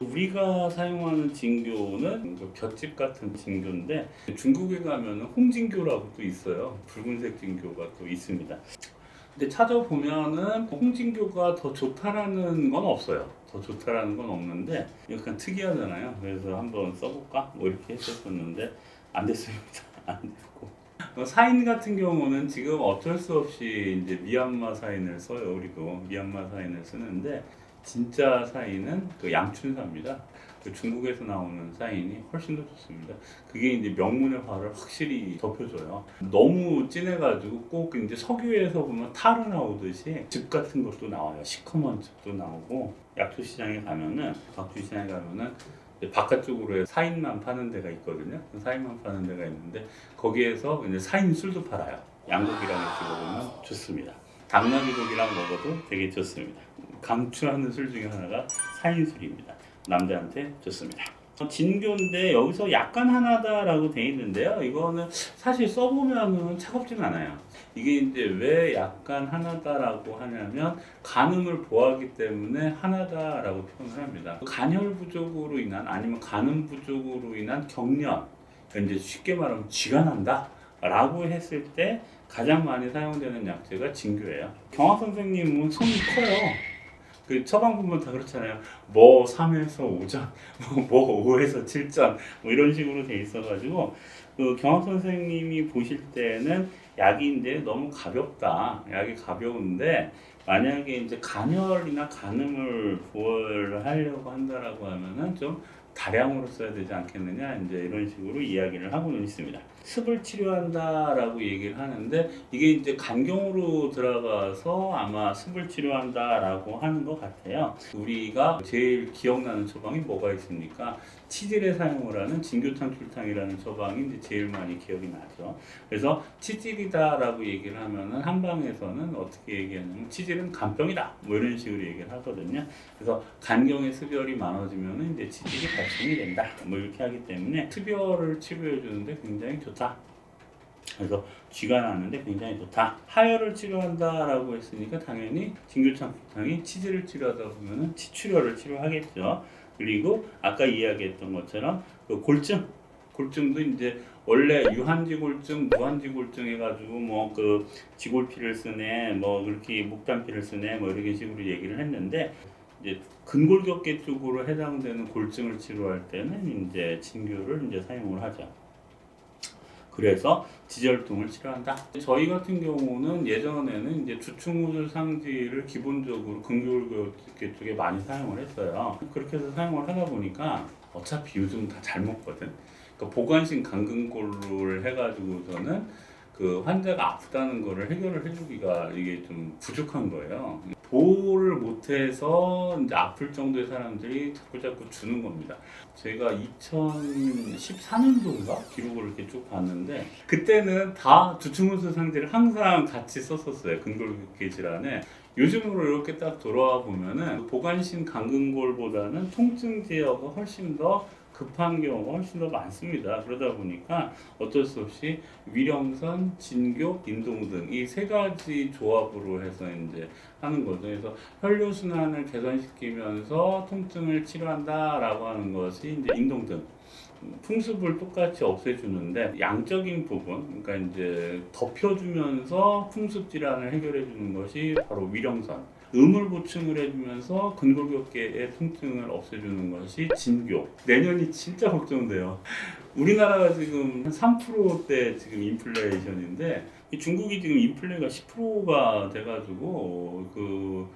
우리가 사용하는 진교는 그 볏짚 같은 진교인데 중국에 가면 홍진교라고 또 있어요. 붉은색 진교가 또 있습니다. 근데 찾아보면은 홍진교가 더 좋다라는 건 없어요. 더 좋다라는 건 없는데 약간 특이하잖아요. 그래서 한번 써볼까? 뭐 이렇게 했었었는데 안 됐습니다. 안 됐고. 어, 사인 같은 경우는 지금 어쩔 수 없이 이제 미얀마 사인을 써요. 우리도 미얀마 사인을 쓰는데 진짜 사인은 그 양춘사입니다. 그 중국에서 나오는 사인이 훨씬 더 좋습니다. 그게 이제 명문의 화를 확실히 덮여줘요. 너무 진해가지고 꼭 이제 석유에서 보면 타르 나오듯이 즙 같은 것도 나와요. 시커먼 즙도 나오고 약초 시장에 가면은 약초 시장에 가면은 바깥쪽으로 사인만 파는 데가 있거든요. 그 사인만 파는 데가 있는데 거기에서 이제 사인 술도 팔아요. 양고기랑 이렇게 먹으면 좋습니다. 당나귀고기랑 먹어도 되게 좋습니다. 강추하는 술 중에 하나가 사인 술입니다. 남자한테 좋습니다. 진교인데 여기서 약간 하나다라고 돼 있는데요. 이거는 사실 써보면은 차갑진 않아요. 이게 이제 왜 약간 하나다라고 하냐면 간음을 보하기 때문에 하나다라고 표현을 합니다. 간혈 부족으로 인한 아니면 간음 부족으로 인한 경련, 그러니까 이제 쉽게 말하면 쥐가 난다 라고 했을 때 가장 많이 사용되는 약재가 진교예요. 경화 선생님은 손이 커요. 그 처방 보면 다 그렇잖아요. 뭐 3에서 5전, 뭐 5에서 7전, 뭐 이런 식으로 돼 있어가지고 그 경학 선생님이 보실 때는 약인데 너무 가볍다. 약이 가벼운데 만약에 이제 간혈이나 간음을 보호하려고 한다라고 하면은 좀 다량으로 써야 되지 않겠느냐 이제 이런 식으로 이야기를 하고는 있습니다. 습을 치료한다라고 얘기를 하는데 이게 이제 간경으로 들어가서 아마 습을 치료한다라고 하는 것 같아요. 우리가 제일 기억나는 처방이 뭐가 있습니까? 치질에 사용을 하는 진교탕출탕이라는 처방이 이제 제일 많이 기억이 나죠. 그래서 치질이다라고 얘기를 하면은 한방에서는 어떻게 얘기하냐면 치질은 간병이다 뭐 이런 식으로 얘기를 하거든요. 그래서 간경의 습열이 많아지면은 이제 치질이 발생이 된다 뭐 이렇게 하기 때문에 습열을 치료해 주는데 굉장히 좋다. 그래서 쥐가 나는데 굉장히 좋다. 하혈을 치료한다라고 했으니까 당연히 진교창탕이 치질을 치료하다 보면은 치출혈을 치료하겠죠. 그리고 아까 이야기했던 것처럼 그 골증, 골증도 이제 원래 유한지 골증, 무한지 골증 해가지고 뭐 그 지골피를 쓰네, 뭐 그렇게 목단피를 쓰네, 뭐 이런 식으로 얘기를 했는데 이제 근골격계 쪽으로 해당되는 골증을 치료할 때는 이제 진교를 이제 사용을 하죠. 그래서 지절통을 치료한다. 저희 같은 경우는 예전에는 이제 주충우술 상지를 기본적으로 근골격계 쪽에 많이 사용을 했어요. 그렇게 해서 사용을 하다 보니까 어차피 요즘 다 잘 먹거든. 그러니까 보관식 강근골을 해가지고서는 그 환자가 아프다는 거를 해결을 해주기가 이게 좀 부족한 거예요. 보호를 못해서 이제 아플 정도의 사람들이 자꾸 자꾸 주는 겁니다. 제가 2014년도인가 기록을 이렇게 쭉 봤는데 그때는 다 주충우수 상제를 항상 같이 썼었어요. 근골격계 질환에. 요즘으로 이렇게 딱 돌아와 보면은 보관신 강근골보다는 통증 제어가 훨씬 더 급한 경우가 훨씬 더 많습니다. 그러다 보니까 어쩔 수 없이 위령선, 진교, 인동 등 이 세 가지 조합으로 해서 이제 하는 거죠. 그래서 혈류 순환을 개선시키면서 통증을 치료한다라고 하는 것이 이제 인동 등 풍습을 똑같이 없애주는데 양적인 부분, 그러니까 이제 덮여주면서 풍습 질환을 해결해 주는 것이 바로 위령선. 음을 보충을 해주면서 근골격계의 통증을 없애주는 것이 진교. 내년이 진짜 걱정돼요. 우리나라가 지금 한 3%대 지금 인플레이션인데 이 중국이 지금 인플레가 10%가 돼가지고 그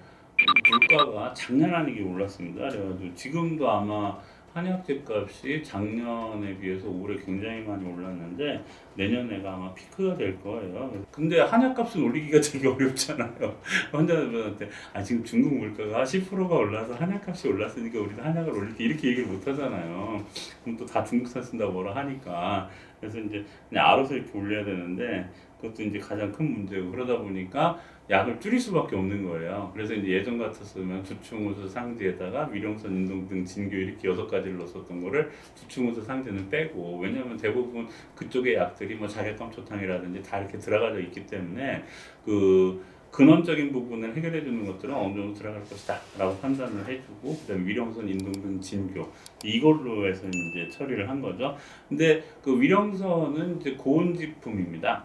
물가가 장난 아니게 올랐습니다. 그래가지고 지금도 아마 한약재 값이 작년에 비해서 올해 굉장히 많이 올랐는데 내년에가 아마 피크가 될 거예요. 근데 한약 값은 올리기가 되게 어렵잖아요. 환자들한테 아 지금 중국 물가가 10%가 올라서 한약 값이 올랐으니까 우리도 한약을 올릴게 이렇게 얘기를 못 하잖아요. 그럼 또 다 중국산 쓴다고 뭐라 하니까 그래서 이제 그냥 알아서 이렇게 올려야 되는데 그것도 이제 가장 큰 문제고 그러다 보니까 약을 줄일 수밖에 없는 거예요. 그래서 이제 예전 같았으면 주충우수 상지에다가 위령선 인동 등 진교 이렇게 여섯 가지를 넣었었던 거를 주충우수 상지는 빼고 왜냐하면 대부분 그쪽의 약들이 뭐 자객감 초탕이라든지 다 이렇게 들어가져 있기 때문에 그 근원적인 부분을 해결해 주는 것들은 어느 정도 들어갈 것이다 라고 판단을 해주고 그다음에 위령선 인동등 진교 이걸로 해서 이제 처리를 한 거죠. 근데 그 위령선은 이제 고온지품입니다.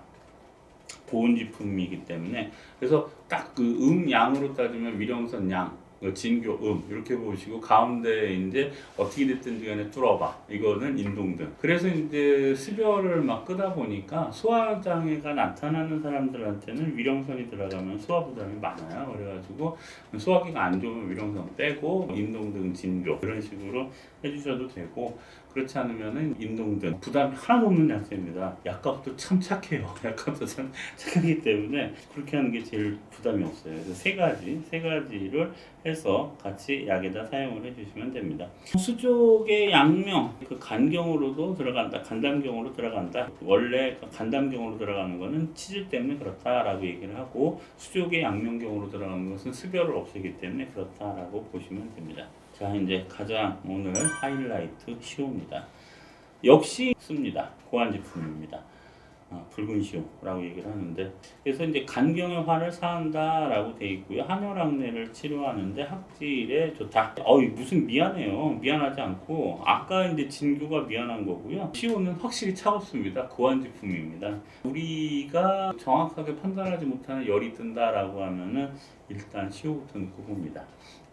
보온지품이기 때문에. 그래서 딱 그 음양으로 따지면 위령선 양그 진교 음 이렇게 보시고 가운데 이제 어떻게 됐든지 간에 뚫어봐. 이거는 인동등. 그래서 이제 수별을 막 끄다 보니까 소화 장애가 나타나는 사람들한테는 위령선이 들어가면 소화 부담이 많아요. 그래가지고 소화기가 안 좋으면 위령선 빼고 인동등 진교 이런 식으로 해주셔도 되고 그렇지 않으면은 인동등 부담이 하나도 없는 약제입니다. 약값도 참 착해요. 약값도 참 착하기 때문에 그렇게 하는 게 제일 부담이 없어요. 그래서 세 가지 세 가지를 해서 같이 약에다 사용을 해주시면 됩니다. 수족의 양명, 그 간경으로도 들어간다, 간담경으로 들어간다. 원래 그 간담경으로 들어가는 거는 치질 때문에 그렇다라고 얘기를 하고 수족의 양명경으로 들어가는 것은 수별을 없애기 때문에 그렇다라고 보시면 됩니다. 자 이제 가장 오늘 하이라이트 시호입니다. 역시 씁니다. 고안 제품입니다. 아, 붉은 시호라고 얘기를 하는데 그래서 이제 간경의 화를 사한다라고 돼 있고요. 한혈악내를 치료하는데 학질에 좋다. 어이 무슨 미안해요. 미안하지 않고 아까 이제 진교가 미안한 거고요. 시호는 확실히 차갑습니다. 고환제품입니다. 우리가 정확하게 판단하지 못하는 열이 든다라고 하면은 일단 시호부터 넣고 봅니다.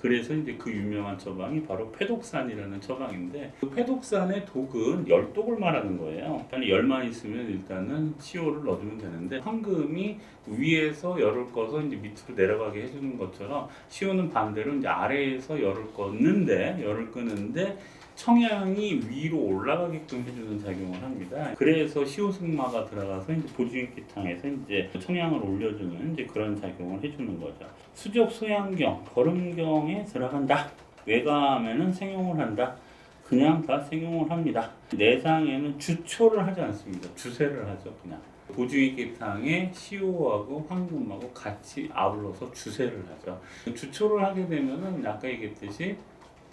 그래서 이제 그 유명한 처방이 바로 페독산이라는 처방인데 그 페독산의 독은 열독을 말하는 거예요. 일단 열만 있으면 일단은 치오를 넣어주면 되는데 황금이 위에서 열을 꺼서 이제 밑으로 내려가게 해주는 것처럼 시오는 반대로 이제 아래에서 열을 껐는데 열을 끄는데 청양이 위로 올라가게끔 해주는 작용을 합니다. 그래서 시오승마가 들어가서 이제 보증기탕에서 이제 청양을 올려주는 이제 그런 작용을 해주는 거죠. 수족 소양경, 거름경에 들어간다. 외가하면은 생용을 한다. 그냥 다 생용을 합니다. 내상에는 주초를 하지 않습니다. 주세를 하죠, 그냥. 보증기탕에 시오하고 황금하고 같이 아울러서 주세를 하죠. 주초를 하게 되면은 아까 얘기했듯이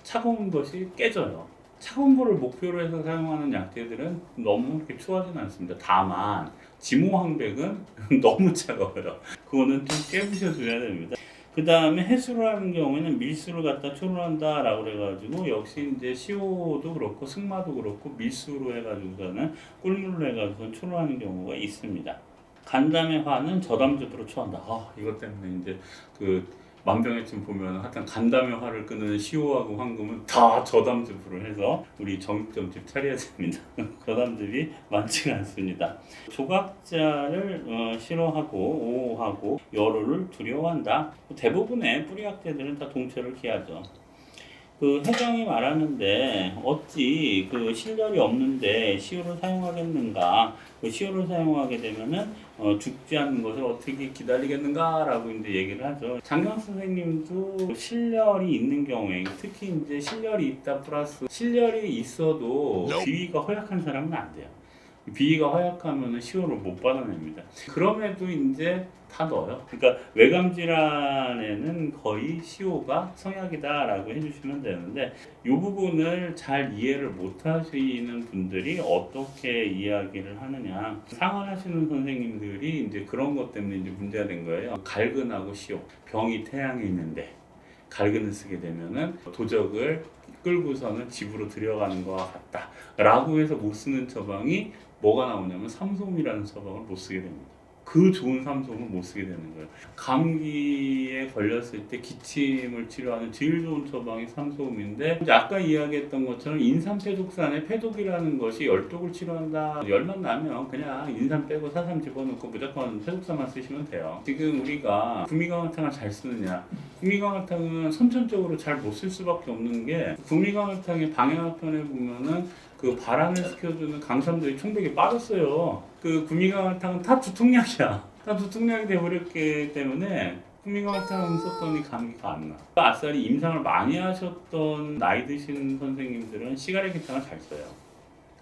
차가운 것이 깨져요. 거를 목표로 해서 사용하는 약재들은 너무 그렇게 추하진 않습니다. 다만 지모항백은 너무 차가워요. 그거는 좀 깨부셔줘야 됩니다. 그 다음에 해수를 하는 경우에는 밀수를 갖다 초론한다라고 그래가지고 역시 이제 시오도 그렇고 승마도 그렇고 밀수로 해가지고서는 꿀물로 해가지고 초론하는 경우가 있습니다. 간담의 화는 저담즙으로 초한다. 아, 이것 때문에 이제 그 만병의쯤 보면 하여튼 간담의 화를 끄는 시오하고 황금은 다 저담즙으로 해서 우리 정육점집 차려야 됩니다. 저담즙이 많지가 않습니다. 조각자를 어, 싫어하고 오호하고 여로를 두려워한다. 대부분의 뿌리학대들은 다 동체를 기하죠. 그 해장이 말하는데 어찌 그 실력이 없는데 시오를 사용하겠는가? 그 시오를 사용하게 되면은 어, 죽지 않는 것을 어떻게 기다리겠는가라고 이제 얘기를 하죠. 장경 선생님도 실열이 있는 경우에 특히 이제 실열이 있다 플러스 실열이 있어도 비위가 허약한 사람은 안 돼요. 비위가 허약하면 시호를 못 받아냅니다. 그럼에도 이제 다 넣어요. 그러니까 외감 질환에는 거의 시호가 성약이다라고 해주시면 되는데 이 부분을 잘 이해를 못 하시는 분들이 어떻게 이야기를 하느냐 상환하시는 선생님들이 이제 그런 것 때문에 이제 문제가 된 거예요. 갈근하고 시호 병이 태양에 있는데 갈근을 쓰게 되면은 도적을 끌고서는 집으로 들여가는 것과 같다라고 해서 못 쓰는 처방이 뭐가 나오냐면 삼솜이라는 처방을 못 쓰게 됩니다. 그 좋은 삼솜을 못 쓰게 되는 거예요. 감기에 걸렸을 때 기침을 치료하는 제일 좋은 처방이 이제 아까 이야기했던 것처럼 인삼패독산의 패독이라는 것이 열독을 치료한다. 열만 나면 그냥 인삼 빼고 사삼 집어넣고 무조건 패독산만 쓰시면 돼요. 지금 우리가 구미강화탕을 잘 쓰느냐? 구미강화탕은 선천적으로 잘 못 쓸 수밖에 없는 게 구미강화탕의 방향편에 보면은 그 발안을 시켜주는 강삼들이 총백이 빠졌어요. 그 구미강화탕은 다 두통약이야. 다 두통약이 돼버렸기 때문에 구미강화탕 썼더니 감기가 안 나. 아싸리 임상을 많이 하셨던 나이 드신 선생님들은 시가레기탕을 잘 써요.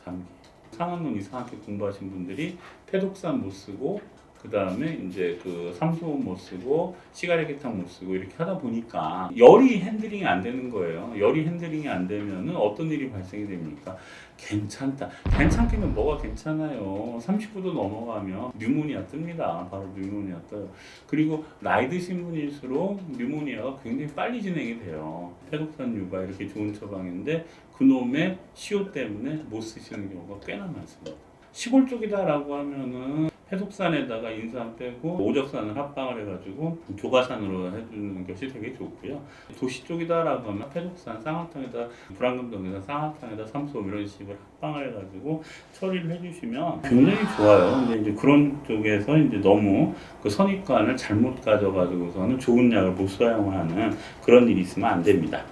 감기. 상한론 이상하게 공부하신 분들이 패독산 못 쓰고 그그 다음에 이제 그 삼소음 못 쓰고 시가레기탕 못 쓰고 이렇게 하다 보니까 열이 핸들링이 안 되는 거예요. 열이 핸들링이 안 되면은 어떤 일이 발생이 됩니까? 괜찮다. 괜찮기는 뭐가 괜찮아요. 39도 넘어가면 뉴모니아 뜹니다. 바로 뉴모니아 떠요. 그리고 나이 드신 분일수록 뉴모니아가 굉장히 빨리 진행이 돼요. 페독산 유가 이렇게 좋은 처방인데 그놈의 시효 때문에 못 쓰시는 경우가 꽤나 많습니다. 시골 쪽이다라고 하면은 해독산에다가 인산 빼고 오적산을 합방을 해가지고 교과산으로 해주는 것이 되게 좋고요. 도시 쪽이다라고 하면 해독산 쌍화탕에다 불안금동에다 쌍화탕에다 삼소음 이런 식으로 합방을 해가지고 처리를 해주시면 굉장히 좋아요. 근데 이제 그런 쪽에서 이제 너무 그 선입관을 잘못 가져가지고서는 좋은 약을 못 사용하는 그런 일이 있으면 안 됩니다.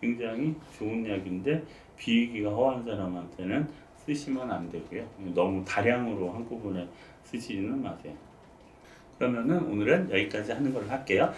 굉장히 좋은 약인데 비위기가 허한 사람한테는 쓰시면 안 되고요. 너무 다량으로 한꺼번에 쓰시지는 마세요. 그러면은 오늘은 여기까지 하는 걸로 할게요.